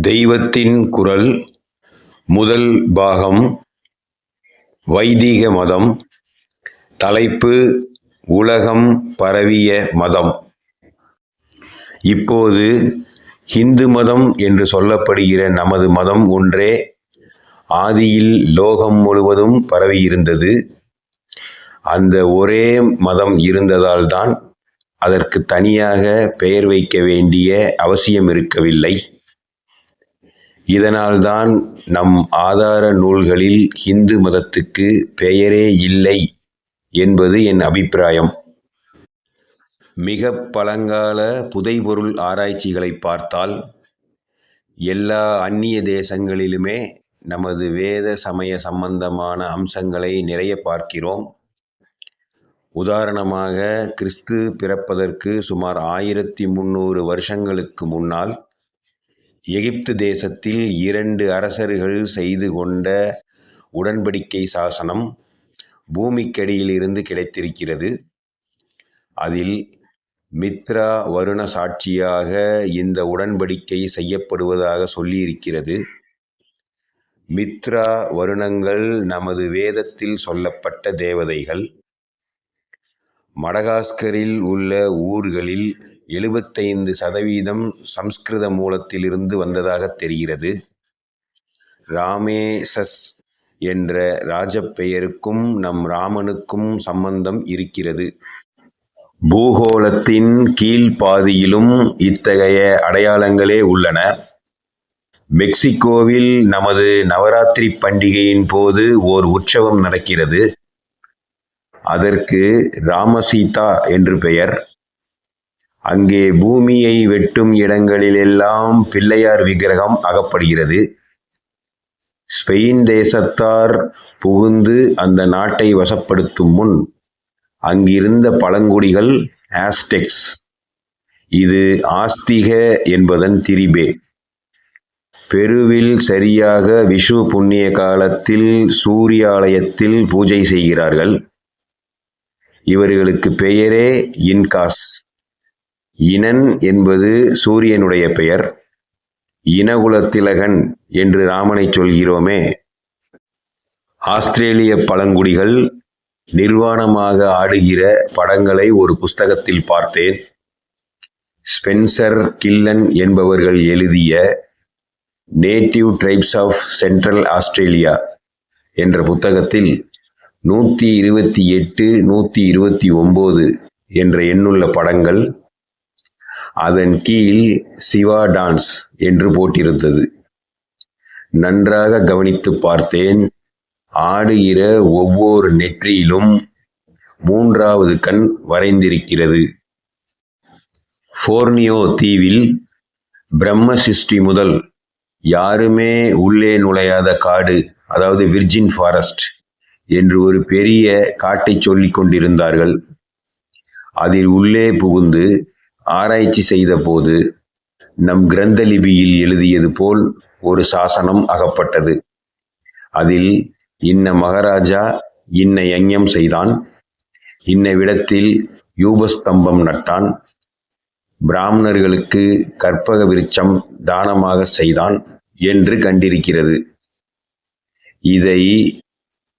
தெய்வத்தின் குரல் முதல் பாகம் வைதீக மதம் தலைப்பு உலகம் பரவிய மதம். இப்போது ஹிந்து மதம் என்று சொல்லப்படுகிற நமது மதம் ஒன்றே ஆதியில் லோகம் முழுவதும் பரவியிருந்தது. அந்த ஒரே மதம் இருந்ததால்தான் அதற்கு தனியாக பெயர் வைக்க வேண்டிய அவசியம் இருக்கவில்லை. இதனால்தான் நம் ஆதார நூல்களில் ஹிந்து மதத்துக்கு பெயரே இல்லை என்பது என் அபிப்பிராயம். மிக பழங்கால புதைபொருள் ஆராய்ச்சிகளை பார்த்தால் எல்லா அந்நிய தேசங்களிலுமே நமது வேத சமய சம்பந்தமான அம்சங்களை நிறைய பார்க்கிறோம். உதாரணமாக கிறிஸ்து பிறப்பதற்கு சுமார் ஆயிரத்தி முந்நூறு வருஷங்களுக்கு முன்னால் எகிப்து தேசத்தில் இரண்டு அரசர்கள் செய்து கொண்ட உடன்படிக்கை சாசனம் பூமிக்கடியிலிருந்து கிடைத்திருக்கிறது. அதில் மித்ரா வருண சாட்சியாக இந்த உடன்படிக்கை செய்யப்படுவதாக சொல்லியிருக்கிறது. மித்ரா வருணங்கள் நமது வேதத்தில் சொல்லப்பட்ட தேவதைகள். மடகாஸ்கரில் உள்ள ஊர்களில் எழுபத்தைந்து சதவீதம் சம்ஸ்கிருத மூலத்திலிருந்து வந்ததாக தெரிகிறது. ராமேசஸ் என்ற ராஜப்பெயருக்கும் நம் ராமனுக்கும் சம்பந்தம் இருக்கிறது. பூகோளத்தின் கீழ்ப்பாதியிலும் இத்தகைய அடையாளங்களே உள்ளன. மெக்சிகோவில் நமது நவராத்திரி பண்டிகையின் போது ஓர் உற்சவம் நடக்கிறது. அதற்கு ராமசீதா என்று பெயர். அங்கே பூமியை வெட்டும் இடங்களிலெல்லாம் பிள்ளையார் விக்கிரகம் அகப்படுகிறது. ஸ்பெயின் தேசத்தார் புகுந்து அந்த நாட்டை வசப்படுத்தும் முன் அங்கிருந்த பழங்குடிகள் ஆஸ்டெக்ஸ். இது ஆஸ்திக என்பதன் திரிபே. பெருவில் சரியாக விஷு புண்ணிய காலத்தில் சூரியாலயத்தில் பூஜை செய்கிறார்கள். இவர்களுக்கு பெயரே இன்காஸ். இனன் என்பது சூரியனுடைய பெயர். இனகுலத்திலகன் என்று ராமனை சொல்கிறோமே. ஆஸ்திரேலிய பழங்குடிகள் நிர்வாணமாக ஆடுகிற படங்களை ஒரு புஸ்தகத்தில் பார்த்தேன். ஸ்பென்சர் கில்லன் என்பவர்கள் எழுதிய native tribes of central Australia என்ற புத்தகத்தில் நூற்றி இருபத்தி எட்டு நூற்றி இருபத்தி ஒம்பது என்ற எண்ணுள்ள படங்கள் அதன் கீழ் சிவா டான்ஸ் என்று போட்டிருந்தது. நன்றாக கவனித்து பார்த்தேன். ஆடுகிற ஒவ்வொரு நெற்றியிலும் மூன்றாவது கண் வரைந்திருக்கிறது. ஃபோர்னியோ தீவில் பிரம்ம சிருஷ்டி முதல் யாருமே உள்ளே நுழையாத காடு அதாவது விர்ஜின் ஃபாரஸ்ட் என்று ஒரு பெரிய காட்டை சொல்லிக் கொண்டிருந்தார்கள். அதில் உள்ளே புகுந்து ஆராய்ச்சி செய்தபோது நம் கிரந்த லிபியில் எழுதியது போல் ஒரு சாசனம் அகப்பட்டது. அதில் இன்ன மகாராஜா இன்ன யஞ்ஞம் செய்தான். இன்ன விடத்தில் யூபஸ்தம்பம் நட்டான். பிராமணர்களுக்கு கற்பக விருட்சம் தானமாக செய்தான் என்று கண்டிருக்கிறது. இதை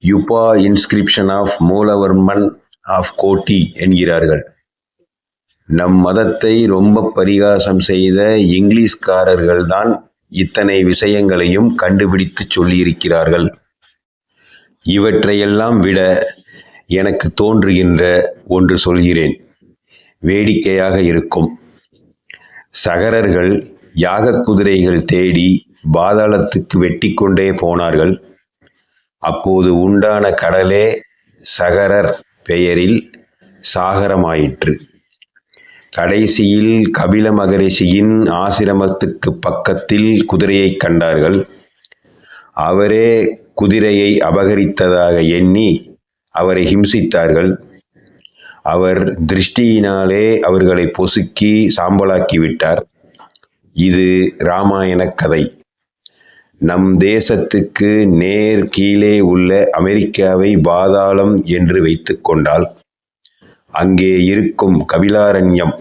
Yupa inscription of Mulavarman of Kutai என்கிறார்கள். நம் மதத்தை ரொம்ப பரிகாசம் செய்த இங்கிலீஷ்காரர்கள்தான் இத்தனை விஷயங்களையும் கண்டுபிடித்து சொல்லியிருக்கிறார்கள். இவற்றையெல்லாம் விட எனக்கு தோன்றுகின்ற ஒன்று சொல்கிறேன். வேடிக்கையாக இருக்கும். சகரர்கள் யாக குதிரைகள் தேடி பாதாளத்துக்கு வெட்டி கொண்டே போனார்கள். அப்போது உண்டான கடலே சகரர் பெயரில் சாகரமாயிற்று. கடைசியில் கபில மகரிஷியின் ஆசிரமத்துக்கு பக்கத்தில் குதிரையை கண்டார்கள். அவரே குதிரையை அபகரித்ததாக எண்ணி அவரை ஹிம்சித்தார்கள். அவர் திருஷ்டியினாலே அவர்களை பொசுக்கி சாம்பலாக்கி விட்டார். இது இராமாயண கதை. நம் தேசத்துக்கு நேர் கீழே உள்ள அமெரிக்காவை பாதாளம் என்று வைத்து கொண்டால் அங்கே இருக்கும் கபிலாரண்யம்.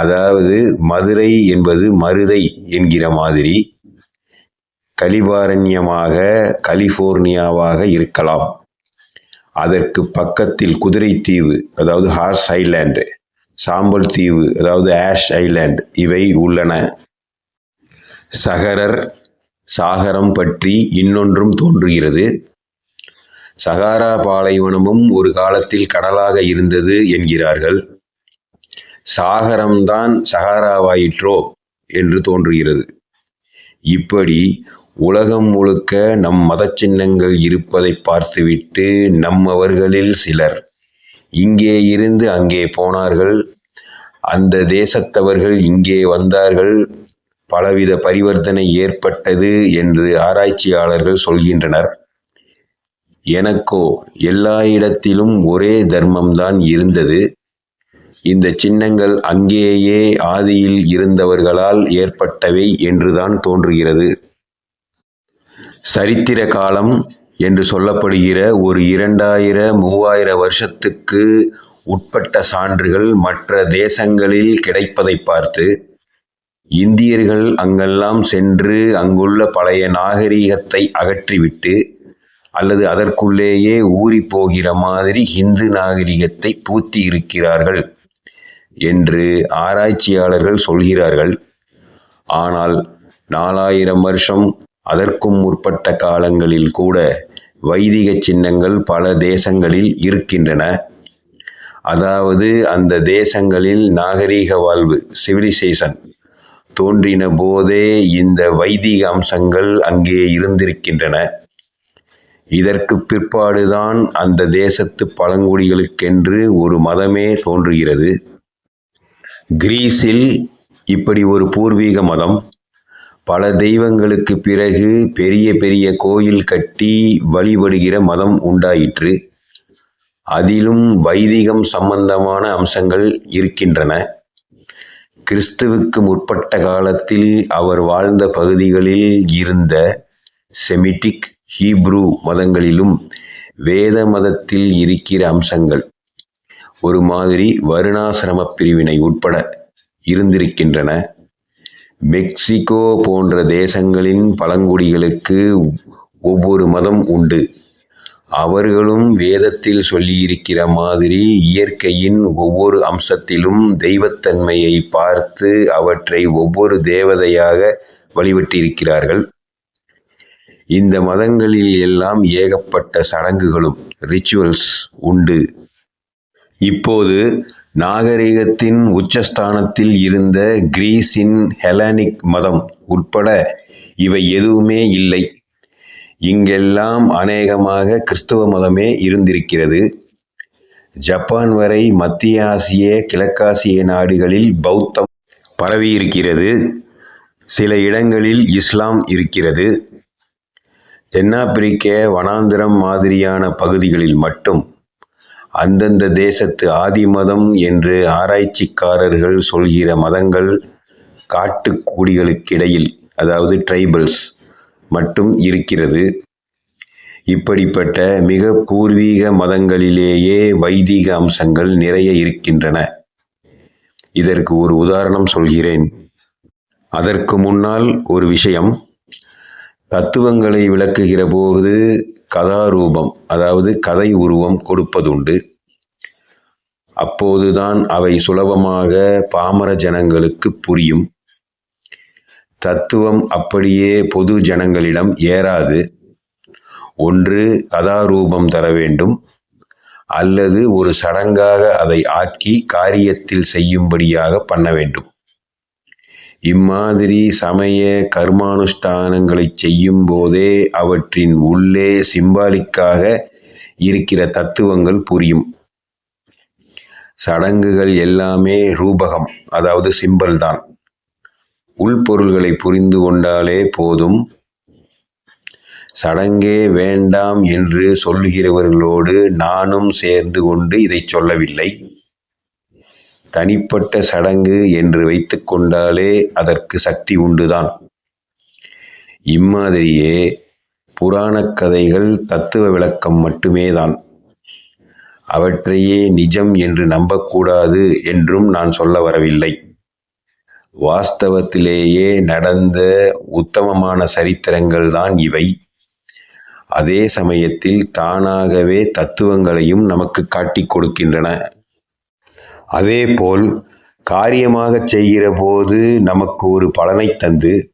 அதாவது மதுரை என்பது மருதை என்கிற மாதிரி கலிபாரண்யமாக கலிபோர்னியாவாக இருக்கலாம். அதற்கு பக்கத்தில் குதிரைத்தீவு அதாவது ஹார்ஸ் ஐலாண்டு சாம்பல் தீவு அதாவது ஆஷ் ஐலாண்ட் இவை உள்ளன. சகரர் சாகரம் பற்றி இன்னொன்றும் தோன்றுகிறது. சகாரா பாலைவனமும் ஒரு காலத்தில் கடலாக இருந்தது என்கிறார்கள். சாகரம்தான் சகாராவாயிற்றோ என்று தோன்றுகிறது. இப்படி உலகம் முழுக்க நம் மதச்சின்னங்கள் இருப்பதை பார்த்துவிட்டு நம்மவர்களில் சிலர் இங்கே இருந்து அங்கே போனார்கள். அந்த தேசத்தவர்கள் இங்கே வந்தார்கள். பலவித பரிவர்த்தனை ஏற்பட்டது என்று ஆராய்ச்சியாளர்கள் சொல்கின்றனர். எனக்கோ எல்லா இடத்திலும் ஒரே தர்மம்தான் இருந்தது. இந்த சின்னங்கள் அங்கேயே ஆதியில் இருந்தவர்களால் ஏற்பட்டவை என்றுதான் தோன்றுகிறது. சரித்திர காலம் என்று சொல்லப்படுகிற ஒரு இரண்டாயிர மூவாயிர வருஷத்துக்கு உட்பட்ட சான்றுகள் மற்ற தேசங்களில் கிடைப்பதை பார்த்து இந்தியர்கள் அங்கெல்லாம் சென்று அங்குள்ள பழைய நாகரீகத்தை அகற்றிவிட்டு அல்லது அதற்குள்ளேயே ஊறி போகிற மாதிரி இந்து நாகரிகத்தை பூத்தி இருக்கிறார்கள் என்று ஆராய்ச்சியாளர்கள் சொல்கிறார்கள். ஆனால் நாலாயிரம் வருஷம் அதற்கும் முற்பட்ட காலங்களில் கூட வைதிக சின்னங்கள் பல தேசங்களில் இருக்கின்றன. அதாவது அந்த தேசங்களில் நாகரீக வாழ்வு சிவிலைசேஷன் தோன்றின போதே இந்த வைதிக அம்சங்கள் அங்கே இருந்திருக்கின்றன. இதற்கு பிற்பாடுதான் அந்த தேசத்து பழங்குடிகளுக்கென்று ஒரு மதமே தோன்றுகிறது. கிரீஸில் இப்படி ஒரு பூர்வீக மதம் பல தெய்வங்களுக்கு பிறகு பெரிய பெரிய கோயில் கட்டி வழிபடுகிற மதம் உண்டாயிற்று. அதிலும் வைதிகம் சம்பந்தமான அம்சங்கள் இருக்கின்றன. கிறிஸ்துவுக்கு முற்பட்ட காலத்தில் அவர் வாழ்ந்த பகுதிகளில் இருந்த செமிட்டிக் ஹீப்ரூ மதங்களிலும் வேத மதத்தில் இருக்கிற அம்சங்கள் ஒரு மாதிரி வருணாசிரம பிரிவினை உட்பட இருந்திருக்கின்றன. மெக்சிகோ போன்ற தேசங்களின் பழங்குடிகளுக்கு ஒவ்வொரு மதம் உண்டு. அவர்களும் வேதத்தில் சொல்லியிருக்கிற மாதிரி இயற்கையின் ஒவ்வொரு அம்சத்திலும் தெய்வத்தன்மையை பார்த்து அவற்றை ஒவ்வொரு தேவதையாக வழிபட்டிருக்கிறார்கள். இந்த மதங்களில் எல்லாம் ஏகப்பட்ட சடங்குகளும் ரிச்சுவல்ஸ் உண்டு. இப்போது நாகரிகத்தின் உச்சஸ்தானத்தில் இருந்த கிரீஸின் ஹெலனிக் மதம் உட்பட இவை எதுவுமே இல்லை. இங்கெல்லாம் அநேகமாக கிறிஸ்துவ மதமே இருந்திருக்கிறது. ஜப்பான் வரை மத்திய ஆசிய கிழக்காசிய நாடுகளில் பௌத்தம் பரவியிருக்கிறது. சில இடங்களில் இஸ்லாம் இருக்கிறது. தென்னாப்பிரிக்க வனாந்திரம் மாதிரியான பகுதிகளில் மட்டும் அந்தந்த தேசத்து ஆதி மதம் என்று ஆராய்ச்சிக்காரர்கள் சொல்கிற மதங்கள் காட்டுக்கூடிகளுக்கிடையில் அதாவது ட்ரைபல்ஸ் மட்டும் இருக்கிறது. இப்படிப்பட்ட மிக பூர்வீக மதங்களிலேயே வைதிக அம்சங்கள் நிறைய இருக்கின்றன. இதற்கு ஒரு உதாரணம் சொல்கிறேன். அதற்கு முன்னால் ஒரு விஷயம். தத்துவங்களை விளக்குகிற போது கதாரூபம் அதாவது கதை உருவம் கொடுப்பதுண்டு. அப்போதுதான் அவை சுலபமாக பாமர ஜனங்களுக்கு புரியும். தத்துவம் அப்படியே பொது ஜனங்களிடம் ஏறாது. ஒன்று கதாரூபம் தர வேண்டும். அல்லது ஒரு சடங்காக அதை ஆக்கி காரியத்தில் செய்யும்படியாக பண்ண வேண்டும். இம்மாதிரி சமய கர்மானுஷ்டானங்களை செய்யும் போதே அவற்றின் உள்ளே சிம்பாலிக்காக இருக்கிற தத்துவங்கள் புரியும். சடங்குகள் எல்லாமே ரூபகம் அதாவது சிம்பல் தான். உள்பொருள்களை புரிந்து கொண்டாலே போதும். சடங்கே வேண்டாம் என்று சொல்லுகிறவர்களோடு நானும் சேர்ந்து கொண்டு இதை சொல்லவில்லை. தனிப்பட்ட சடங்கு என்று வைத்து கொண்டாலே அதற்கு சக்தி உண்டுதான். இம்மாதிரியே புராணக் கதைகள் தத்துவ விளக்கம் மட்டுமே தான் அவற்றையே நிஜம் என்று நம்பக்கூடாது என்றும் நான் சொல்ல வரவில்லை. வாஸ்தவத்திலேயே நடந்த உத்தமமான சரித்திரங்கள் தான் இவை. அதே சமயத்தில் தானாகவே தத்துவங்களையும் நமக்கு காட்டிக் கொடுக்கின்றன. அதேபோல் காரியமாகச் செய்கிற போது நமக்கு ஒரு பலனை தந்து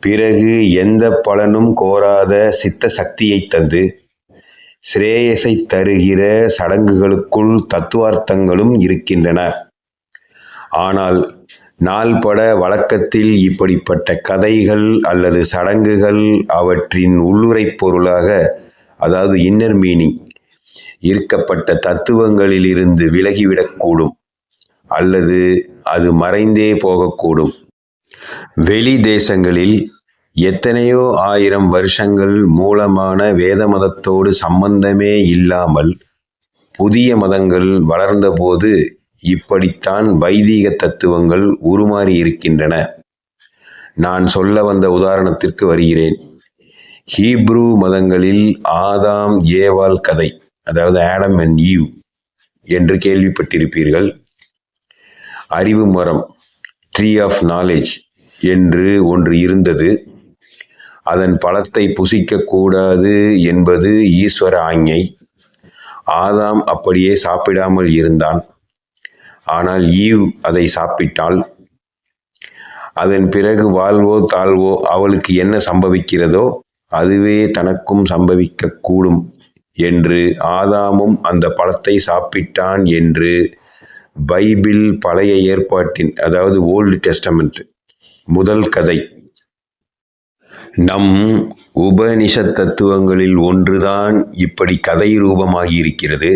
பிறகு எந்த பலனும் கோராத சித்த சக்தியை தந்து சிரேயசை தருகிற சடங்குகளுக்குள் தத்துவார்த்தங்களும் இருக்கின்றன. ஆனால் நாள்பட வழக்கத்தில் இப்படிப்பட்ட கதைகள் அல்லது சடங்குகள் அவற்றின் உள்ளுரை பொருளாக அதாவது இன்னர் மீனிங் இருக்கப்பட்ட தத்துவங்களிலிருந்து விலகிவிடக்கூடும் அல்லது அது மறைந்தே போகக்கூடும். வெளி தேசங்களில் எத்தனையோ ஆயிரம் வருஷங்கள் மூலமான வேத மதத்தோடு சம்பந்தமே இல்லாமல் புதிய மதங்கள் வளர்ந்தபோது இப்படித்தான் வைதீக தத்துவங்கள் உருமாறி இருக்கின்றன. நான் சொல்ல வந்த உதாரணத்திற்கு வருகிறேன். ஹீப்ரூ மதங்களில் ஆதாம் ஏவால் கதை. அதாவது ஆடம் அண்ட் ஈவ் என்று கேள்விப்பட்டிருப்பீர்கள். அறிவு மரம் ட்ரீ ஆஃப் நாலேஜ் என்று ஒன்று இருந்தது. அதன் பழத்தை புசிக்கக்கூடாது என்பது ஈஸ்வர ஆஞ்ஞை ஆதாம் அப்படியே சாப்பிடாமல் இருந்தான். ஆனால் ஈவ் அதை சாப்பிட்டாள். அதன் பிறகு வாழ்வோ தாழ்வோ அவளுக்கு என்ன சம்பவிக்கிறதோ அதுவே தனக்கும் சம்பவிக்கக்கூடும் என்று ஆதாமும் அந்த பழத்தை சாப்பிட்டான் என்று பைபிள் பழைய ஏற்பாட்டின் அதாவது ஓல்டு டெஸ்டமெண்ட் முதல் கதை. நம் உபனிஷத் தத்துவங்களில் ஒன்றுதான் இப்படி கதை ரூபமாகி இருக்கிறது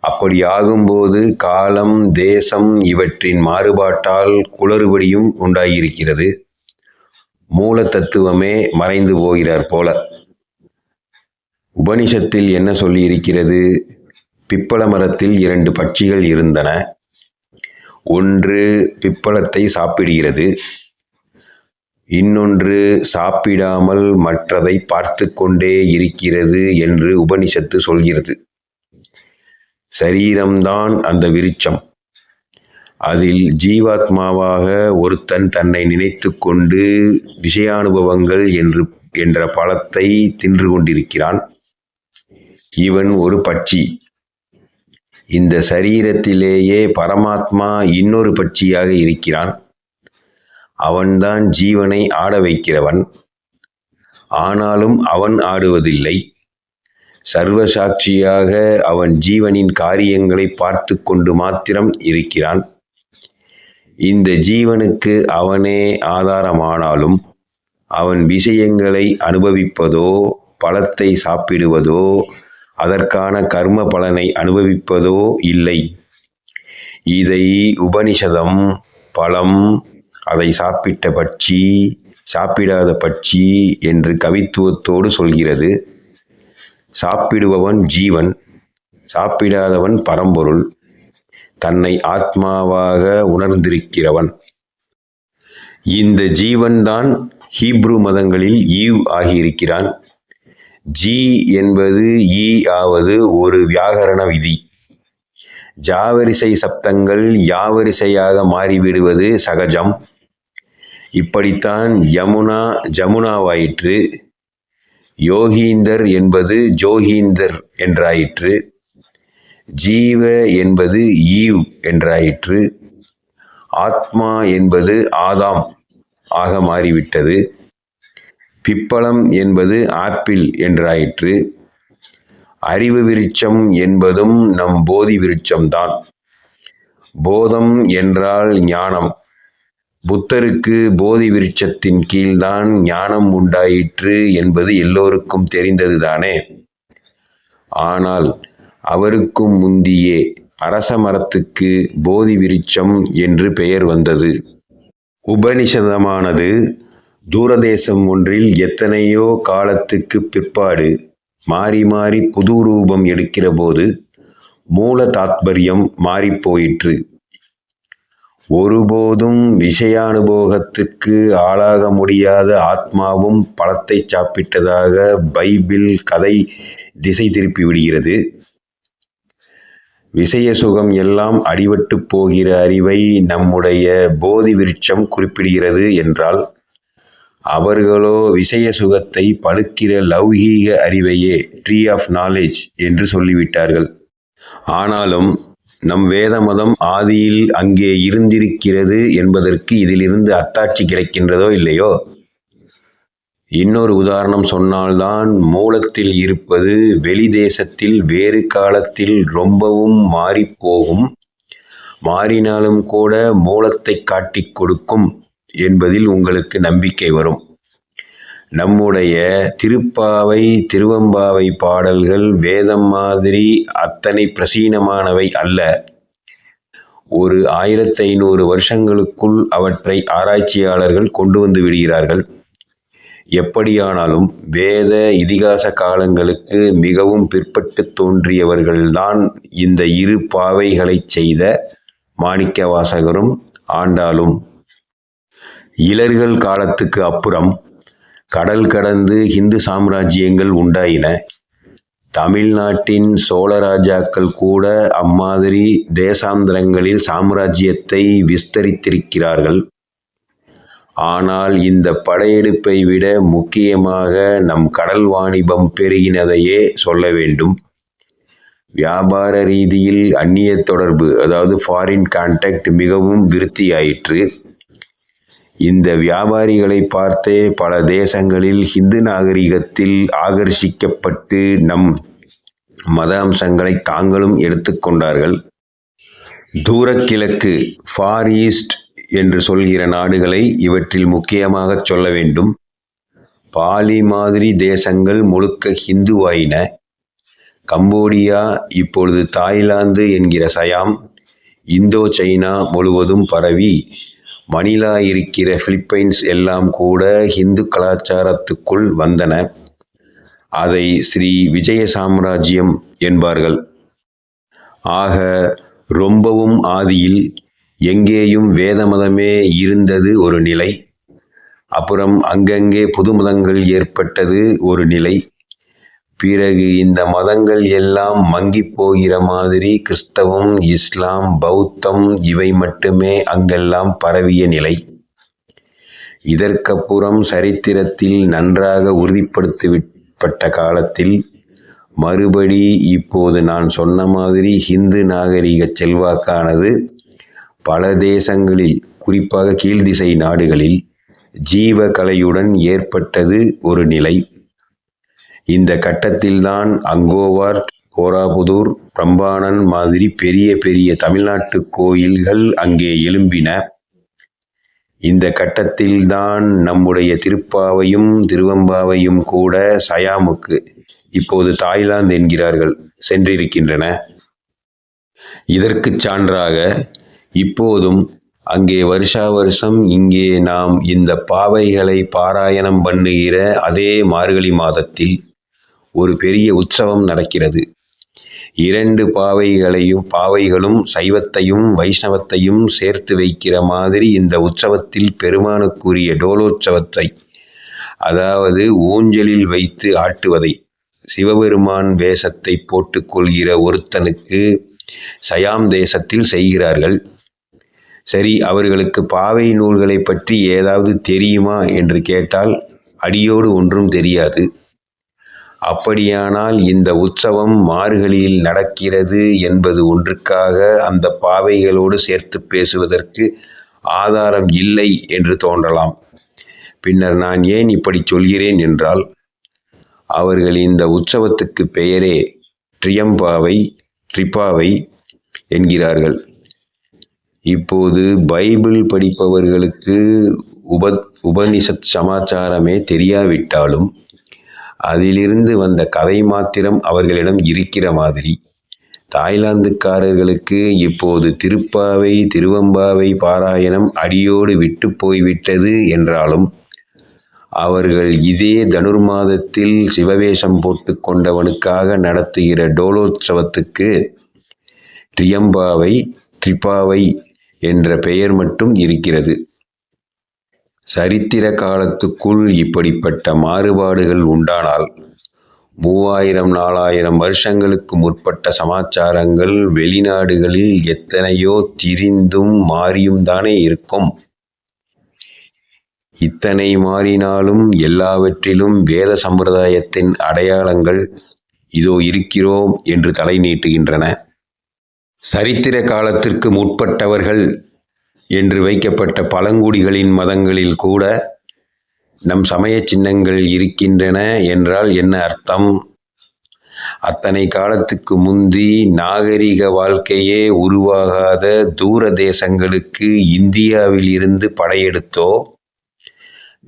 அப்படி ஆகும்போது காலம் தேசம் இவற்றின் மாறுபாட்டால் குளறுபடியும் உண்டாகியிருக்கிறது. மூல தத்துவமே மறைந்து போகிறார் போல. உபனிஷத்தில் என்ன சொல்லியிருக்கிறது? பிப்பள மரத்தில் இரண்டு பட்சிகள் இருந்தன. ஒன்று பிப்பளத்தை சாப்பிடுகிறது. இன்னொன்று சாப்பிடாமல் மற்றதை பார்த்து கொண்டே இருக்கிறது என்று உபனிஷத்து சொல்கிறது. சரீரம்தான் அந்த விருட்சம். அதில் ஜீவாத்மாவாக ஒருத்தன் தன்னை நினைத்து கொண்டு விஷயானுபவங்கள் என்று என்ற பழத்தை தின்று கொண்டிருக்கிறான். இவன் ஒரு பட்சி. இந்த சரீரத்திலேயே பரமாத்மா இன்னொரு பட்சியாக இருக்கிறான். அவன்தான் ஜீவனை ஆட வைக்கிறவன். ஆனாலும் அவன் ஆடுவதில்லை. சர்வசாட்சியாக அவன் ஜீவனின் காரியங்களை பார்த்து கொண்டு மாத்திரம் இருக்கிறான். இந்த ஜீவனுக்கு அவனே ஆதாரமானாலும் அவன் விஷயங்களை அனுபவிப்பதோ பழத்தை சாப்பிடுவதோ அதற்கான கர்ம பலனை அனுபவிப்பதோ இல்லை. இதை உபனிஷதம் பழம் அதை சாப்பிட்ட பட்சி சாப்பிடாத பட்சி என்று கவித்துவத்தோடு சொல்கிறது. சாப்பிடுபவன் ஜீவன் சாப்பிடாதவன் பரம்பொருள் தன்னை ஆத்மாவாக உணர்ந்திருக்கிறவன். இந்த ஜீவன்தான் ஹீப்ரு மதங்களில் ஈவ் ஆகியிருக்கிறான். ஜி என்பது ஈ ஆவது ஒரு வியாகரண விதி. ஜாவரிசை சப்தங்கள் யாவரிசையாக மாறிவிடுவது சகஜம். இப்படித்தான் யமுனா ஜமுனாவாயிற்று. யோகீந்தர் என்பது ஜோகீந்தர் என்றாயிற்று. ஜீவ என்பது ஈவ் என்றாயிற்று. ஆத்மா என்பது ஆதாம் ஆக மாறிவிட்டது. பிப்பளம் என்பது ஆப்பிள் என்றாயிற்று. அறிவு விருட்சம் என்பதும் நம் போதி விருட்சம்தான். போதம் என்றால் ஞானம். புத்தருக்கு போதி விருட்சத்தின் கீழ்தான் ஞானம் உண்டாயிற்று என்பது எல்லோருக்கும் தெரிந்ததுதானே? ஆனால் அவருக்கும் முந்தியே அரச மரத்துக்கு போதி விருட்சம் என்று பெயர் வந்தது. உபனிஷதமானது தூரதேசம் ஒன்றில் எத்தனையோ காலத்துக்கு பிற்பாடு மாறி மாறி புது ரூபம் எடுக்கிற போது மூல தாத்பரியம் மாறிப்போயிற்று ஒருபோதும் விஷயானுபோகத்துக்கு ஆளாக முடியாத ஆத்மாவும் பழத்தை சாப்பிட்டதாக பைபிள் கதை திசை திருப்பி விடுகிறது. விஷய சுகம் எல்லாம் அடிபட்டுப் போகிற அறிவை நம்முடைய போதி விருட்சம் குறிப்பிடுகிறது என்றால் அவர்களோ விஷய சுகத்தை பழுக்கிற லௌகீக அறிவையே ட்ரீ ஆஃப் நாலேஜ் என்று சொல்லிவிட்டார்கள். ஆனாலும் நம் வேத மதம் ஆதியில் அங்கே இருந்திருக்கிறது என்பதற்கு இதிலிருந்து அத்தாட்சி கிடைக்கின்றதோ இல்லையோ? இன்னொரு உதாரணம் சொன்னால்தான் மூலத்தில் இருப்பது வெளி தேசத்தில் வேறு காலத்தில் ரொம்பவும் மாறிப்போகும். மாறினாலும் கூட மூலத்தை காட்டிக் கொடுக்கும். என்பதில் உங்களுக்கு நம்பிக்கை வரும். நம்முடைய திருப்பாவை திருவம்பாவை பாடல்கள் வேதம் மாதிரி அத்தனை பிரசீனமானவை அல்ல. ஒரு ஆயிரத்தி ஐநூறு வருஷங்களுக்குள் அவற்றை ஆராய்ச்சியாளர்கள் கொண்டு வந்து விடுகிறார்கள். எப்படியானாலும் வேத இதிகாச காலங்களுக்கு மிகவும் பிற்பட்டு தோன்றியவர்கள்தான் இந்த இரு பாவைகளைச் செய்த மாணிக்க வாசகரும் ஆண்டாலும் இலர்கள் காலத்துக்கு அப்புறம் கடல் கடந்து இந்து சாம்ராஜ்யங்கள் உண்டாயின. தமிழ்நாட்டின் சோழ ராஜாக்கள் கூட அம்மாதிரி தேசாந்திரங்களில் சாம்ராஜ்யத்தை விஸ்தரித்திருக்கிறார்கள். ஆனால் இந்த படையெடுப்பை விட முக்கியமாக நம் கடல் வாணிபம் பெருகினதையே சொல்ல வேண்டும். வியாபார ரீதியில் அந்நிய தொடர்பு அதாவது ஃபாரின் கான்டாக்ட் மிகவும் விருத்தியாயிற்று. இந்த வியாபாரிகளை பார்த்தே பல தேசங்களில் ஹிந்து நாகரிகத்தில் ஆகர்ஷிக்கப்பட்டு நம் மத அம்சங்களை தாங்களும் எடுத்துக்கொண்டார்கள் தூரக்கிழக்கு ஃபார் ஈஸ்ட் என்று சொல்கிற நாடுகளை இவற்றில் முக்கியமாக சொல்ல வேண்டும். பாலி மாதிரி தேசங்கள் முழுக்க ஹிந்துவாயின. கம்போடியா இப்பொழுது தாய்லாந்து என்கிற சயாம் இந்தோ சைனா முழுவதும் பரவி மணிலா இருக்கிற பிலிப்பைன்ஸ் எல்லாம் கூட ஹிந்து கலாச்சாரத்துக்குள் வந்தன. அதை ஸ்ரீ விஜய சாம்ராஜ்யம் என்பார்கள். ஆக ரொம்பவும் ஆதியில் எங்கேயும் வேத மதமே இருந்தது ஒரு நிலை. அப்புறம் அங்கங்கே புது மதங்கள் ஏற்பட்டது ஒரு நிலை. பிறகு இந்த மதங்கள் எல்லாம் மங்கி போகிற மாதிரி கிறிஸ்தவம் இஸ்லாம் பௌத்தம் இவை மட்டுமே அங்கெல்லாம் பரவிய நிலை. இதற்கப்புறம் சரித்திரத்தில் நன்றாக உறுதிப்படுத்தப்பட்ட காலத்தில் மறுபடி இப்போது நான் சொன்ன மாதிரி ஹிந்து நாகரிக செல்வாக்கானது பல தேசங்களில் குறிப்பாக கீழ்திசை நாடுகளில் ஜீவகலையுடன் ஏற்பட்டது ஒரு நிலை. இந்த கட்டத்தில்தான் அங்கோவார் கோராபுதூர் பிரம்பானன் மாதிரி பெரிய பெரிய தமிழ்நாட்டு கோயில்கள் அங்கே எழும்பின. இந்த கட்டத்தில்தான் நம்முடைய திருப்பாவையும் திருவம்பாவையும் கூட சயாமுக்கு இப்போது தாய்லாந்து என்கிறார்கள் சென்றிருக்கின்றன. இதற்குச் சான்றாக இப்போதும் அங்கே வருஷா வருஷம் இங்கே நாம் இந்த பாவைகளை பாராயணம் பண்ணுகிற அதே மார்கழி மாதத்தில் ஒரு பெரிய உற்சவம் நடக்கிறது. இரண்டு பாவைகளையும் பாவைகளும் சைவத்தையும் வைஷ்ணவத்தையும் சேர்த்து வைக்கிற மாதிரி இந்த உற்சவத்தில் பெருமானுக்குரிய டோலோற்சவத்தை அதாவது ஊஞ்சலில் வைத்து ஆட்டுவதை சிவபெருமான் வேஷத்தை போட்டுக்கொள்கிற ஒருத்தனுக்கு சயாம் தேசத்தில் செய்கிறார்கள். சரி அவர்களுக்கு பாவை நூல்களை பற்றி ஏதாவது தெரியுமா என்று கேட்டால் அடியோடு ஒன்றும் தெரியாது. அப்படியானால் இந்த உற்சவம் மார்கழியில் நடக்கிறது என்பது ஒன்றுக்காக அந்த பாவைகளோடு சேர்த்து பேசுவதற்கு ஆதாரம் இல்லை என்று தோன்றலாம். பின்னர் நான் ஏன் இப்படி சொல்கிறேன் என்றால் அவர்கள் இந்த உற்சவத்துக்கு பெயரே ட்ரியம்பாவை ட்ரிப்பாவை என்கிறார்கள். இப்போது பைபிள் படிப்பவர்களுக்கு உப உபனிஷத் சமாச்சாரமே தெரியாவிட்டாலும் அதிலிருந்து வந்த கதை மாத்திரம் அவர்களிடம் இருக்கிற மாதிரி. தாய்லாந்துக்காரர்களுக்கு இப்போது திருப்பாவை திருவம்பாவை பாராயணம் அடியோடு விட்டு போய்விட்டது என்றாலும் அவர்கள் இதே தனுர்மாதத்தில் சிவவேஷம் போட்டு கொண்டவனுக்காக நடத்துகிற டோலோத்சவத்துக்கு ட்ரியம்பாவை ட்ரிப்பாவை என்ற பெயர் மட்டும் இருக்கிறது. சரித்திர காலத்துக்குள் இப்படிப்பட்ட மாறுபாடுகள் உண்டானால் மூவாயிரம் நாலாயிரம் வருஷங்களுக்கு முற்பட்ட சமாச்சாரங்கள் வெளிநாடுகளில் எத்தனையோ திரிந்தும் மாறியும் தானே இருக்கும். இத்தனை மாறினாலும் எல்லாவற்றிலும் வேத சம்பிரதாயத்தின் அடையாளங்கள் இதோ இருக்கிறோம் என்று தலை நீட்டுகின்றன. சரித்திர காலத்திற்கு முற்பட்டவர்கள் என்று வைக்கப்பட்ட பழங்குடிகளின் மதங்களில் கூட நம் சமய சின்னங்கள் இருக்கின்றன என்றால் என்ன அர்த்தம்? அத்தனை காலத்துக்கு முந்தி நாகரிக வாழ்க்கையே உருவாகாத தூர தேசங்களுக்கு இந்தியாவில் இருந்து படையெடுத்தோ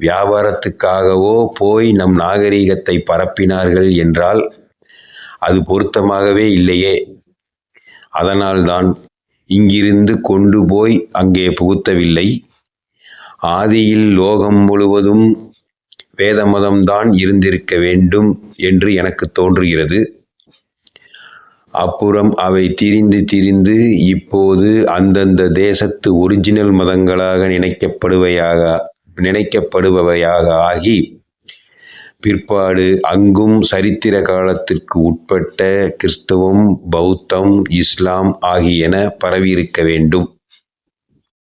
வியாபாரத்துக்காகவோ போய் நம் நாகரிகத்தை பரப்பினார்கள் என்றால் அது பொருத்தமாகவே இல்லையே. அதனால்தான் இங்கிருந்து கொண்டு போய் அங்கே புகுத்தவில்லை. ஆதியில் லோகம் முழுவதும் வேத மதம்தான் இருந்திருக்க வேண்டும் என்று எனக்கு தோன்றுகிறது. அப்புறம் அவை திரிந்து திரிந்து இப்போது அந்தந்த தேசத்து ஒரிஜினல் மதங்களாக நினைக்கப்படுவையாக நினைக்கப்படுபவையாக ஆகி பிற்பாடு அங்கும் சரித்திர காலத்திற்கு உட்பட்ட கிறிஸ்தவம் பௌத்தம் இஸ்லாம் ஆகியன பரவியிருக்க வேண்டும்.